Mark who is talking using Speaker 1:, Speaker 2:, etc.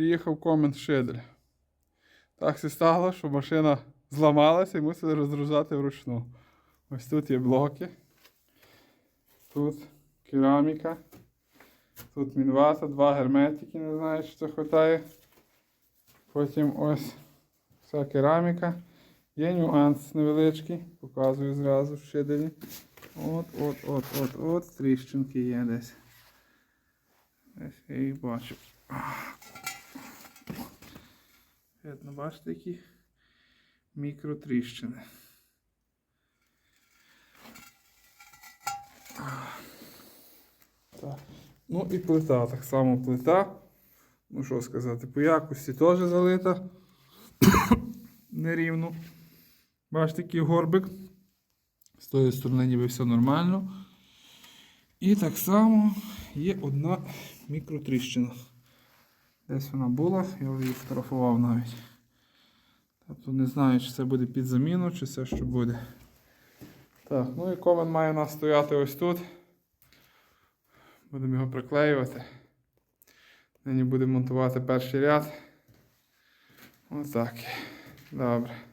Speaker 1: приїхав комент Шидель. Так все стало, що машина зламалася і мусили розгружати вручну. Ось тут є блоки. Тут кераміка. Тут мінвата, два герметики, не знаю, чи це хватає. Потім ось вся кераміка. Є нюанс невеличкий, показую зразу в шиделі. От, от, от, от, от, тріщинки є десь. Десь я їх бачу. Видно, бачите, які мікротріщини. Так. Ну і плита, так само плита. Ну що сказати, по якості теж залита. Нерівно. Бачите, який горбик. З тої сторони ніби все нормально. І так само є одна мікротріщина. Десь вона була, я вже її фотографував навіть. Тобто не знаю, чи це буде під заміну, чи це що буде. Так, ну і комен має у нас стояти ось тут. Будемо його приклеювати. Нині будемо монтувати перший ряд. Ось так. Добре.